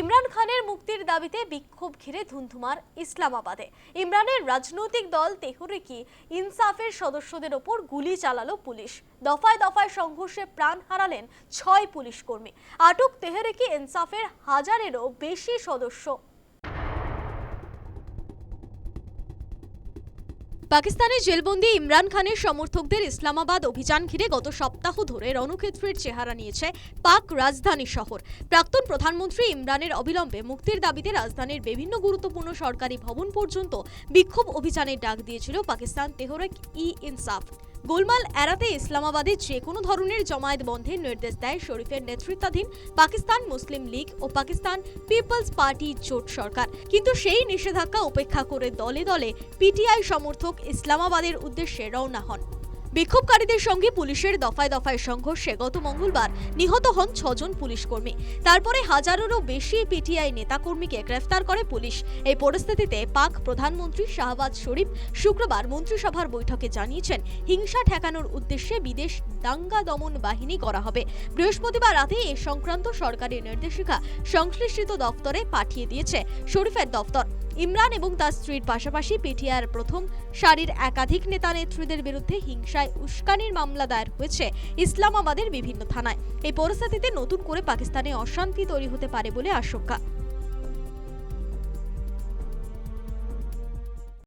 ইমরান খানের মুক্তির দাবিতে বিক্ষোভ ঘিরে ধুন্ধুমার ইসলামাবাদে। ইমরানের রাজনৈতিক দল তেহরিকি ইনসাফের সদস্যদের ওপর গুলি চালালো পুলিশ। দফায় দফায় সংঘর্ষে প্রাণ হারালেন ছয় পুলিশ কর্মী। আটক তেহরিকি ইনসাফের হাজারেরও বেশি সদস্য। পাকিস্তানের জেলবন্দি ইমরান খানের সমর্থকদের ইসলামাবাদ অভিযান ঘিরে গত সপ্তাহ ধরে রণক্ষেত্রের চেহারা নিয়েছে পাক রাজধানী শহর। প্রাক্তন প্রধানমন্ত্রী ইমরানের অবিলম্বে মুক্তির দাবিতে রাজধানীর বিভিন্ন গুরুত্বপূর্ণ সরকারি ভবন পর্যন্ত বিক্ষোভ অভিযানের ডাক দিয়েছিল পাকিস্তান তেহরেক ই ইনসাফ। গোলমাল এড়াতে ইসলামাবাদে যে কোনো ধরনের জমায়েত বন্ধের নির্দেশ দেয় শরীফের নেতৃত্বাধীন পাকিস্তান মুসলিম লীগ ও পাকিস্তান পিপলস পার্টি জোট সরকার। কিন্তু সেই নিষেধাজ্ঞা উপেক্ষা করে দলে দলে পিটিআই সমর্থক ইসলামাবাদের উদ্দেশ্যে রওনা হন। বিক্ষোভকারীদের সঙ্গে পুলিশের দফায় দফায় সংঘর্ষে গত মঙ্গলবার নিহত হন ছজন পুলিশ কর্মী। তারপরে হাজারেরও বেশি পিটিআই নেতাকর্মীকে গ্রেফতার করে পুলিশ। এই পরিস্থিতিতে পাক প্রধানমন্ত্রী শাহবাজ শরীফ শুক্রবার মন্ত্রিসভার বৈঠকে জানিয়েছেন, হিংসা ঠেকানোর উদ্দেশ্যে বিদেশ দাঙ্গা দমন বাহিনী করা হবে। বৃহস্পতিবার রাতে এ সংক্রান্ত সরকারি নির্দেশিকা সংশ্লিষ্ট দপ্তরে পাঠিয়ে দিয়েছে শরীফের দপ্তর ইমরান এবং তার স্ত্রীর পাশাপাশি পিটিআর প্রথম সারির একাধিক নেতা নেত্রীদের বিরুদ্ধে হিংসায় উস্কানির মামলা দায়ের হয়েছে ইসলামাবাদের বিভিন্ন থানায়। এই পরিস্থিতিতে নতুন করে পাকিস্তানে অশান্তি তৈরি হতে পারে বলে আশঙ্কা।